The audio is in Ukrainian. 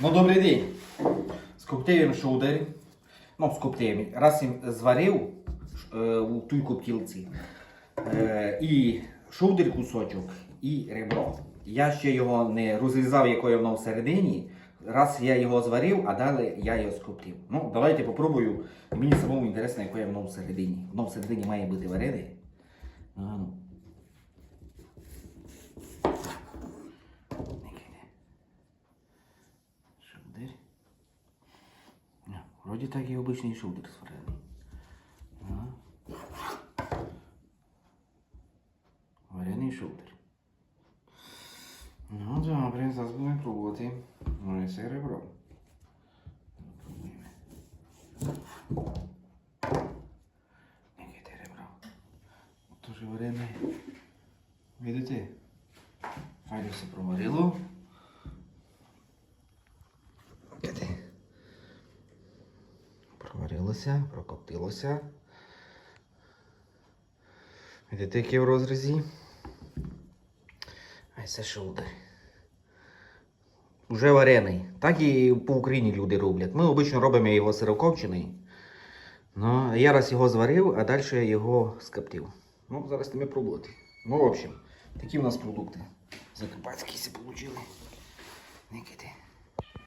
Ну, добрий день. З коптеєм шоудер. Ну, з коптеєм. Раз він зварив е, у тій коптілці. Е, і шоудер кусочок, і ребро. Я ще його не розрізав, якою воно всередині. Раз я його зварив, а далі я його скоптив. Ну, давайте попробую. Мені самому інтересно, яке воно всередині. Воно всередині має бути варене. А, ну. Вроде так и обычный шудер сварений. Варений шудер. Ну добре, зараз будемо пробувати. Ну і це ребро. Пробуємо. Яке ребро? Тож варене. Видите? Файно все проварило. Проварилося, прокоптилося. Видите, яке в розрізі? Ай, це шоудер. Уже варений. Так і по Україні люди роблять. Ми обично робимо його сирокопчений. Ну, я раз його зварив, а далі я його скоптив. Ну, зараз ми пробувати. Ну, в общем, такі у нас продукти. Закарпатські получили. Никити.